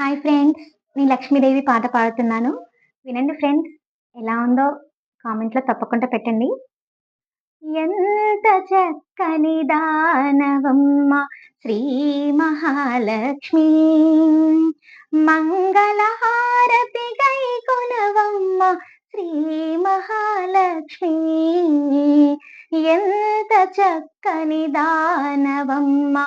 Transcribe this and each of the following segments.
Hi friends నేను లక్ష్మీదేవి పాట పాడుతున్నాను. వినండి ఫ్రెండ్స్ ఎలా ఉందో కామెంట్లో తప్పకుండా పెట్టండి. ఎంత చక్కని దానవమ్మ శ్రీ మహాలక్ష్మి. మంగళహారతి గై కొనవమ్మ శ్రీ మహాలక్ష్మి. ఎంత చక్కని దానవమ్మ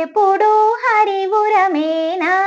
ఎప్పుడూ హరివురమేనా?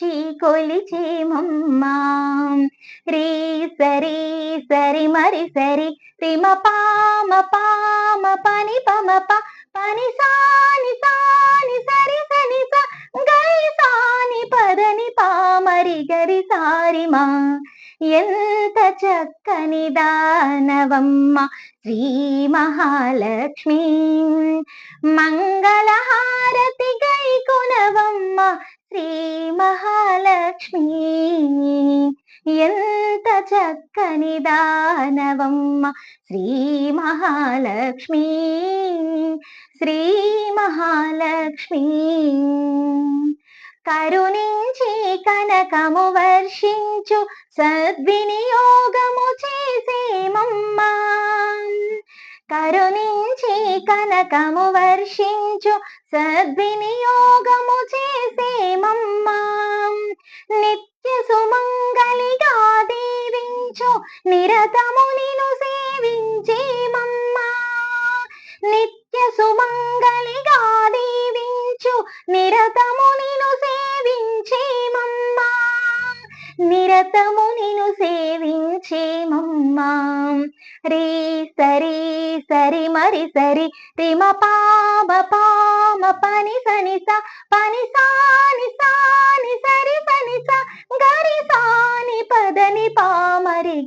వాయనమిచ్చి కొలిచేమమ్మ రీ సరి సరి మరి సరి రిమ పామ పామ పని పమ ప పని సాని సాని సరి సని స. గరి సాని పదని పామరి గరి సారిమా ఎంత చక్కని దానవమ్మ శ్రీ మహాలక్ష్మి. మంగళహారతి శ్రీ మహాలక్ష్మి ఎంత చక్కని దానవమ్మ. శ్రీ మహాలక్ష్మి శ్రీ మహాలక్ష్మి కరుణించి కనకము వర్షించు సద్వినియోగము చేసేమమ్మ కరుణించి కనకము వర్షించు సద్వినియోగము చేసే నిరతము నిను సేవించేమమ్మా నిత్య సుమంగళిగా దీవించు. నిరతము నిను సేవించేమమ్మా నిరతము నిను సేవించేమమ్మా రీ సరి సరి మరి సరి. రిమ పామ పామ పని సని పని సాని